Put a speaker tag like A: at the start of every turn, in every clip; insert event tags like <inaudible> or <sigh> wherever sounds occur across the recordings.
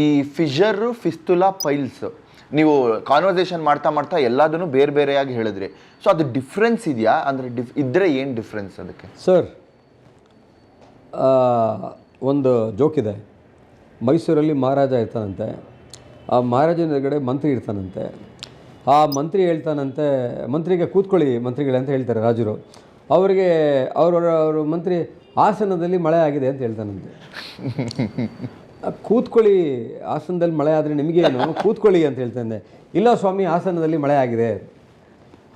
A: ಈ fissure fistula piles. ನೀವು conversation ಮಾಡ್ತಾ ಮಾಡ್ತಾ ಎಲ್ಲದನ್ನು ಬೇರೆ ಬೇರೆಯಾಗಿ ಹೇಳಿದ್ರಿ. ಸೊ ಅದು ಡಿಫ್ರೆನ್ಸ್ ಇದೆಯಾ? ಅಂದರೆ ಡಿಫ್ ಇದ್ರೆ ಏನು ಡಿಫ್ರೆನ್ಸ್ ಅದಕ್ಕೆ?
B: ಸರ್ ಒಂದು ಜೋಕಿದೆ ಮೈಸೂರಲ್ಲಿ ಮಹಾರಾಜ ಇರ್ತಾನಂತೆ. ಆ ಮಹಾರಾಜನ ಎದುರುಗಡೆ ಮಂತ್ರಿ ಇರ್ತಾನಂತೆ. ಆ ಮಂತ್ರಿ ಹೇಳ್ತಾನಂತೆ ಮಂತ್ರಿಗೆ ಕೂತ್ಕೊಳ್ಳಿ ಮಂತ್ರಿಗಳೇ ಅಂತ ಹೇಳ್ತಾರೆ ರಾಜರು. ಅವರಿಗೆ ಅವರ ಅವರು ಮಂತ್ರಿ ಹಾಸನದಲ್ಲಿ ಮಳೆ ಆಗಿದೆ ಅಂತ ಹೇಳ್ತಾನಂತೆ. <laughs> ಕೂತ್ಕೊಳ್ಳಿ, ಆಸನದಲ್ಲಿ ಮಳೆ ಆದರೆ ನಿಮಗೇನು ಕೂತ್ಕೊಳ್ಳಿ ಅಂತ ಹೇಳ್ತಾನೆ ಇಲ್ಲ ಸ್ವಾಮಿ, ಆಸನದಲ್ಲಿ ಮಳೆ ಆಗಿದೆ.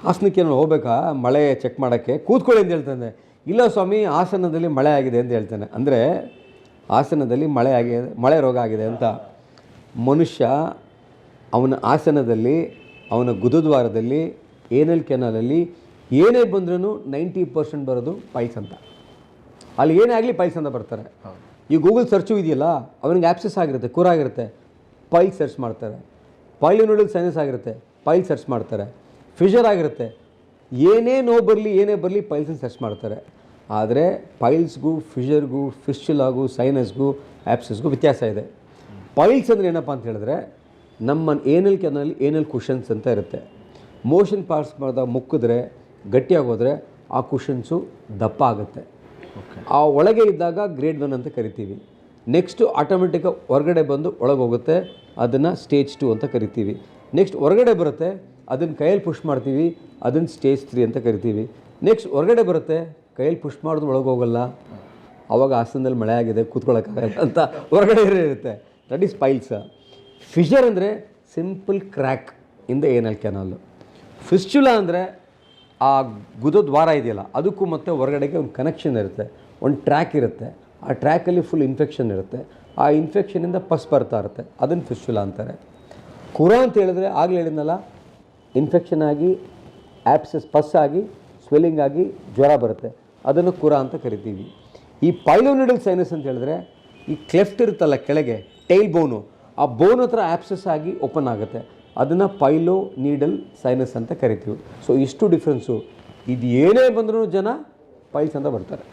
B: ಆಸನಕ್ಕೆ ನಾನು ಹೋಗ್ಬೇಕಾ? ಮಳೆ ಚೆಕ್ ಮಾಡೋಕ್ಕೆ. ಕೂತ್ಕೊಳ್ಳಿ ಅಂತ ಹೇಳ್ತಾನೆ ಇಲ್ಲ ಸ್ವಾಮಿ, ಆಸನದಲ್ಲಿ ಮಳೆ ಆಗಿದೆ ಅಂತ ಹೇಳ್ತಾನೆ ಅಂದರೆ ಆಸನದಲ್ಲಿ ಮಳೆ ಆಗಿದೆ ಮಳೆ ರೋಗ ಆಗಿದೆ ಅಂತ. ಮನುಷ್ಯ ಅವನ ಆಸನದಲ್ಲಿ, ಅವನ ಗುದದ್ವಾರದಲ್ಲಿ, ಏನಲ್ ಕೆನಲಲ್ಲಿ, ಏನೇ ಬಂದ್ರೂ ನೈಂಟಿ ಪರ್ಸೆಂಟ್ ಬರೋದು ಪೈಲ್ಸ್ ಅಂತ. ಅಲ್ಲಿ ಏನೇ ಆಗಲಿ ಪೈಲ್ಸ್ ಅಂತ ಬರ್ತಾರೆ. ಈ ಗೂಗಲ್ ಸರ್ಚು ಇದೆಯಲ್ಲ, ಅವನಿಗೆ ಆ್ಯಪ್ಸಸ್ ಆಗಿರುತ್ತೆ ಕೂರ ಆಗಿರುತ್ತೆ. ಪೈಲ್ ಸರ್ಚ್ ಮಾಡ್ತಾರೆ. ಪೈಲ್ ನೂಡಲ್ ಸೈನಸ್ ಆಗಿರುತ್ತೆ ಪೈಲ್ ಸರ್ಚ್ ಮಾಡ್ತಾರೆ. ಫಿಷರ್ ಆಗಿರುತ್ತೆ. ಏನೇ ನೋ ಬರಲಿ, ಏನೇ ಬರಲಿ ಪೈಲ್ಸನ್ನು ಸರ್ಚ್ ಮಾಡ್ತಾರೆ. ಆದರೆ ಪೈಲ್ಸ್ಗೂ ಫಿಷರ್ಗೂ ಆಗು ಸೈನಸ್ಗೂ ಆ್ಯಪ್ಸಸ್ಗೂ ವ್ಯತ್ಯಾಸ ಇದೆ. ಪೈಲ್ಸ್ ಅಂದರೆ ಏನಪ್ಪ ಅಂತ ಹೇಳಿದ್ರೆ, ನಮ್ಮ ಏನಲ್ಲಿ ಕೆನಲ್ಲಿ ಏನಲ್ಲಿ ಕುಷನ್ಸ್ ಅಂತ ಇರುತ್ತೆ. ಮೋಷನ್ ಪಾರ್ಟ್ಸ್ ಮಾಡಿದಾಗ ಮುಕ್ಕಿದ್ರೆ ಗಟ್ಟಿಯಾಗೋದ್ರೆ ಆ ಕುಷನ್ಸು ದಪ್ಪ ಆಗುತ್ತೆ. ಆ ಒಳಗೆ ಇದ್ದಾಗ ಗ್ರೇಡ್ ಒನ್ ಅಂತ ಕರಿತೀವಿ. ನೆಕ್ಸ್ಟು ಆಟೋಮೆಟಿಕ್ ಹೊರಗಡೆ ಬಂದು ಒಳಗೆ ಹೋಗುತ್ತೆ. ಅದನ್ನು ಸ್ಟೇಜ್ ಟು ಅಂತ ಕರಿತೀವಿ. ನೆಕ್ಸ್ಟ್ ಹೊರಗಡೆ ಬರುತ್ತೆ. ಅದನ್ನು ಕೈಯಲ್ಲಿ ಪುಷ್ ಮಾಡ್ತೀವಿ. ಅದನ್ನು ಸ್ಟೇಜ್ ತ್ರೀ ಅಂತ ಕರಿತೀವಿ. ನೆಕ್ಸ್ಟ್ ಹೊರಗಡೆ ಬರುತ್ತೆ. ಕೈಯಲ್ಲಿ ಪುಷ್ ಮಾಡಿದ್ರು ಒಳಗೆ ಹೋಗಲ್ಲ. ಆವಾಗ ಹಾಸನದಲ್ಲಿ ಮಳೆ ಆಗಿದೆ ಕೂತ್ಕೊಳ್ಳೋಕ್ಕಾಗಲ್ಲ ಅಂತ ಹೊರಗಡೆ ಇರುತ್ತೆ. ದಟ್ ಈಸ್ ಪೈಲ್ಸ ಫಿಶರ್ ಅಂದರೆ ಸಿಂಪಲ್ ಕ್ರ್ಯಾಕ್ ಇಂದ ಏನಲ್ ಕೆನಾಲು ಫಿಸ್ಚುಲಾ ಅಂದರೆ ಆ ಗುದ ದ್ವಾರ ಇದೆಯಲ್ಲ, ಅದಕ್ಕೂ ಮತ್ತೆ ಹೊರಗಡೆಗೆ ಒಂದು ಕನೆಕ್ಷನ್ ಇರುತ್ತೆ, ಒಂದು ಟ್ರ್ಯಾಕ್ ಇರುತ್ತೆ. ಆ ಟ್ರ್ಯಾಕಲ್ಲಿ ಫುಲ್ ಇನ್ಫೆಕ್ಷನ್ ಇರುತ್ತೆ. ಆ ಇನ್ಫೆಕ್ಷನಿಂದ ಪಸ್ ಬರ್ತಾ ಇರುತ್ತೆ. ಅದನ್ನು ಫಿಸ್ಟುಲ ಅಂತಾರೆ. ಕುರ ಅಂತ ಹೇಳಿದ್ರೆ ಆಗಲೇ ಹೇಳಿದ್ನಲ್ಲ ಇನ್ಫೆಕ್ಷನ್ ಆಗಿ ಆ್ಯಪ್ಸಸ್ ಪಸ್ ಆಗಿ ಸ್ವೆಲ್ಲಿಂಗ್ ಆಗಿ ಜ್ವರ ಬರುತ್ತೆ. ಅದನ್ನು ಕುರ ಅಂತ ಕರಿತೀವಿ. ಈ ಪೈಲೋನಿಡಲ್ ಸೈನಸ್ ಅಂತ ಹೇಳಿದ್ರೆ, ಈ ಕ್ಲೆಫ್ಟ್ ಇರುತ್ತಲ್ಲ ಕೆಳಗೆ ಟೈಲ್ ಬೋನು ಆ ಬೋನ್ ಹತ್ರ ಆ್ಯಪ್ಸಸ್ ಆಗಿ ಓಪನ್ ಆಗುತ್ತೆ. ಅದನ್ನು ಪೈಲೋ ನೀಡಲ್ ಸೈನಸ್ ಅಂತ ಕರಿತೀವಿ. ಸೊ ಇಷ್ಟು ಡಿಫ್ರೆನ್ಸು ಇದು ಏನೇ ಬಂದರೂ ಜನ ಪೈಲ್ಸ್ ಅಂತ ಬರ್ತಾರೆ.